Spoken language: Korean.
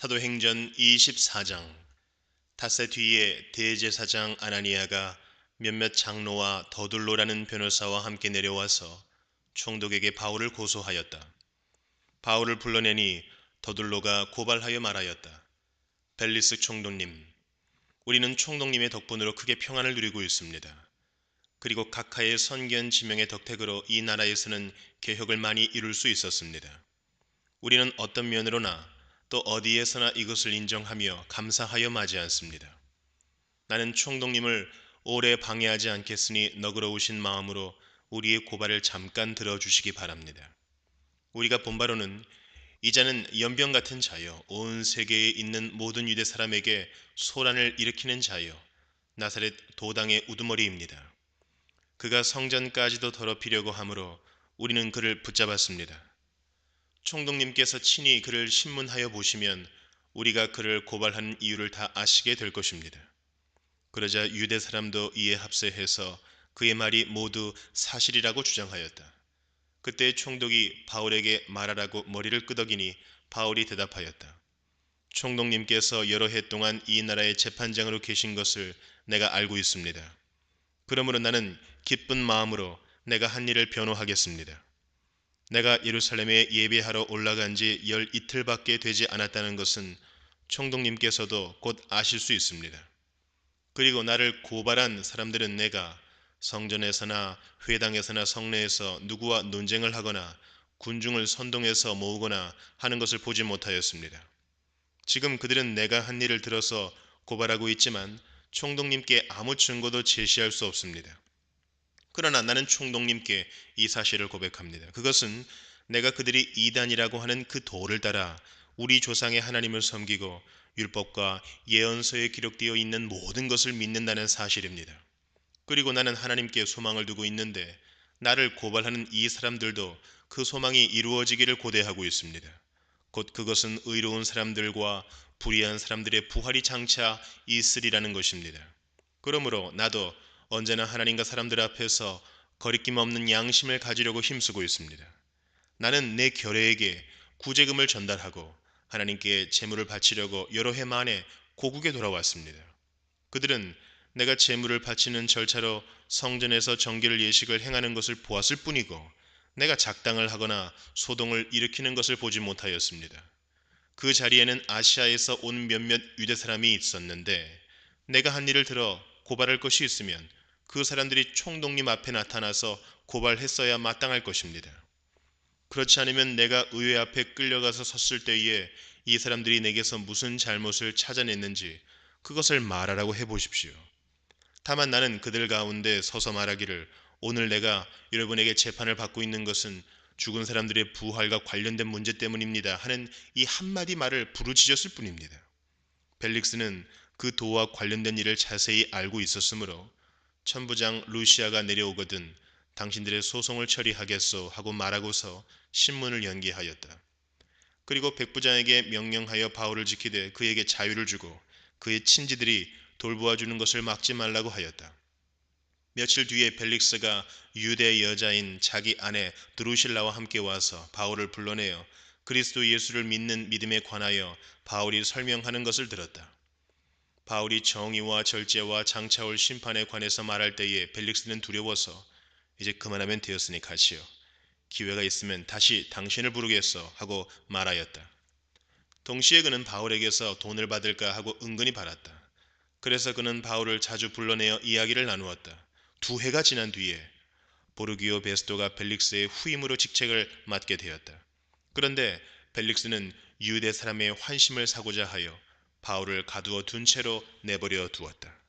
사도행전 24장 닷새 뒤에 대제사장 아나니아가 몇몇 장로와 더둘로라는 변호사와 함께 내려와서 총독에게 바울을 고소하였다. 바울을 불러내니 더둘로가 고발하여 말하였다. 벨리스 총독님, 우리는 총독님의 덕분으로 크게 평안을 누리고 있습니다. 그리고 각하의 선견 지명의 덕택으로 이 나라에서는 개혁을 많이 이룰 수 있었습니다. 우리는 어떤 면으로나 또 어디에서나 이것을 인정하며 감사하여 맞이 않습니다. 나는 총독님을 오래 방해하지 않겠으니 너그러우신 마음으로 우리의 고발을 잠깐 들어주시기 바랍니다. 우리가 본 바로는 이자는 연병 같은 자여 온 세계에 있는 모든 유대 사람에게 소란을 일으키는 자여 나사렛 도당의 우두머리입니다. 그가 성전까지도 더럽히려고 하므로 우리는 그를 붙잡았습니다. 총독님께서 친히 그를 신문하여 보시면 우리가 그를 고발하는 이유를 다 아시게 될 것입니다. 그러자 유대 사람도 이에 합세해서 그의 말이 모두 사실이라고 주장하였다. 그때 총독이 바울에게 말하라고 머리를 끄덕이니 바울이 대답하였다. 총독님께서 여러 해 동안 이 나라의 재판장으로 계신 것을 내가 알고 있습니다. 그러므로 나는 기쁜 마음으로 내가 한 일을 변호하겠습니다. 내가 예루살렘에 예배하러 올라간 지 열 이틀밖에 되지 않았다는 것은 총독님께서도 곧 아실 수 있습니다. 그리고 나를 고발한 사람들은 내가 성전에서나 회당에서나 성내에서 누구와 논쟁을 하거나 군중을 선동해서 모으거나 하는 것을 보지 못하였습니다. 지금 그들은 내가 한 일을 들어서 고발하고 있지만 총독님께 아무 증거도 제시할 수 없습니다. 그러나 나는 총독님께 이 사실을 고백합니다. 그것은 내가 그들이 이단이라고 하는 그 도를 따라 우리 조상의 하나님을 섬기고 율법과 예언서에 기록되어 있는 모든 것을 믿는다는 사실입니다. 그리고 나는 하나님께 소망을 두고 있는데 나를 고발하는 이 사람들도 그 소망이 이루어지기를 고대하고 있습니다. 곧 그것은 의로운 사람들과 불의한 사람들의 부활이 장차 있으리라는 것입니다. 그러므로 나도 언제나 하나님과 사람들 앞에서 거리낌 없는 양심을 가지려고 힘쓰고 있습니다. 나는 내 결례에게 구제금을 전달하고 하나님께 제물을 바치려고 여러 해 만에 고국에 돌아왔습니다. 그들은 내가 제물을 바치는 절차로 성전에서 정결 예식을 행하는 것을 보았을 뿐이고 내가 작당을 하거나 소동을 일으키는 것을 보지 못하였습니다. 그 자리에는 아시아에서 온 몇몇 유대 사람이 있었는데 내가 한 일을 들어 고발할 것이 있으면 그 사람들이 총독님 앞에 나타나서 고발했어야 마땅할 것입니다. 그렇지 않으면 내가 의회 앞에 끌려가서 섰을 때에 이 사람들이 내게서 무슨 잘못을 찾아냈는지 그것을 말하라고 해보십시오. 다만 나는 그들 가운데 서서 말하기를 오늘 내가 여러분에게 재판을 받고 있는 것은 죽은 사람들의 부활과 관련된 문제 때문입니다 하는 이 한마디 말을 부르짖었을 뿐입니다. 벨릭스는 그 도와 관련된 일을 자세히 알고 있었으므로 천부장 루시아가 내려오거든 당신들의 소송을 처리하겠소 하고 말하고서 신문을 연기하였다. 그리고 백부장에게 명령하여 바울을 지키되 그에게 자유를 주고 그의 친지들이 돌보아 주는 것을 막지 말라고 하였다. 며칠 뒤에 벨릭스가 유대 여자인 자기 아내 드루실라와 함께 와서 바울을 불러내어 그리스도 예수를 믿는 믿음에 관하여 바울이 설명하는 것을 들었다. 바울이 정의와 절제와 장차올 심판에 관해서 말할 때에 벨릭스는 두려워서 이제 그만하면 되었으니 가시오. 기회가 있으면 다시 당신을 부르겠어 하고 말하였다. 동시에 그는 바울에게서 돈을 받을까 하고 은근히 바랐다. 그래서 그는 바울을 자주 불러내어 이야기를 나누었다. 두 해가 지난 뒤에 보르기오 베스토가 벨릭스의 후임으로 직책을 맡게 되었다. 그런데 벨릭스는 유대 사람의 환심을 사고자 하여 바울을 가두어 둔 채로 내버려 두었다.